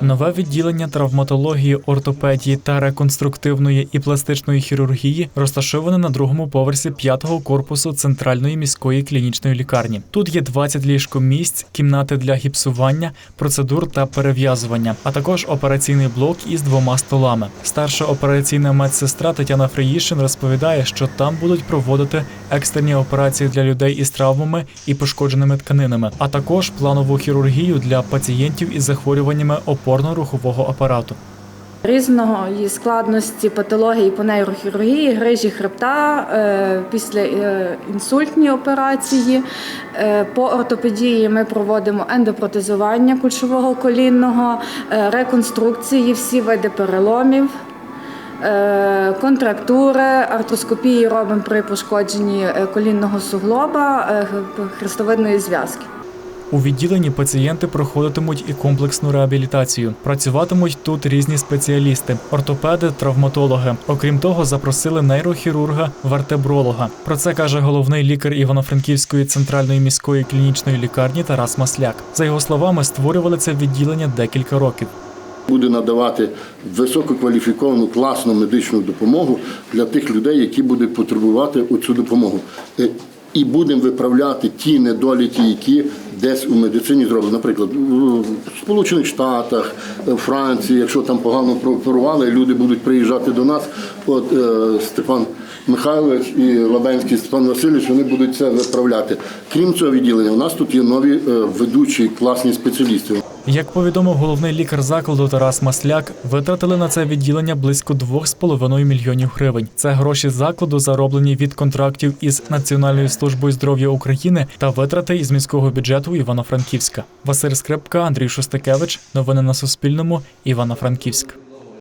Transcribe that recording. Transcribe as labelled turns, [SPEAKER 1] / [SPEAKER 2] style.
[SPEAKER 1] Нове відділення травматології, ортопедії та реконструктивної і пластичної хірургії розташоване на другому поверсі п'ятого корпусу центральної міської клінічної лікарні. Тут є 20 ліжкомісць, кімнати для гіпсування, процедур та перев'язування, а також операційний блок із двома столами. Старша операційна медсестра Тетяна Фриїшин розповідає, що там будуть проводити екстрені операції для людей із травмами і пошкодженими тканинами, а також планову хірургію для пацієнтів із захворюваннями опорно-рухового апарату.
[SPEAKER 2] Різного її складності патології по нейрохірургії, грижі хребта, е, після е, інсультні операції. Е, По ортопедії ми проводимо ендопротезування кульшового колінного, реконструкції, всі види переломів. Контрактури, артроскопії робимо при пошкодженні колінного суглоба, хрестовидної зв'язки.
[SPEAKER 1] У відділенні пацієнти проходитимуть і комплексну реабілітацію. Працюватимуть тут різні спеціалісти: ортопеди, травматологи. Окрім того, запросили нейрохірурга, вертебролога. Про це каже головний лікар Івано-Франківської центральної міської клінічної лікарні Тарас Масляк. За його словами, створювали це відділення декілька років.
[SPEAKER 3] буде надавати висококваліфіковану класну медичну допомогу для тих людей, які будуть потребувати цю допомогу. Е, І будемо виправляти ті недоліки, які десь у медицині зроблено, Наприклад, в Сполучених Штатах, в Франції, якщо там погано прооперували, люди будуть приїжджати до нас. От е, Степан Михайлович і Лабенський Степан Васильович, вони будуть це виправляти. Крім цього відділення, у нас тут є нові е, ведучі класні спеціалісти.
[SPEAKER 1] Як повідомив головний лікар закладу Тарас Масляк, витратили на це відділення близько 2,5 мільйонів гривень. Це гроші закладу, зароблені від контрактів із Національною службою здоров'я України та витрати із міського бюджету Івано-Франківська. Василь Скрипка, Андрій Шостакевич. Новини на Суспільному. Івано-Франківськ.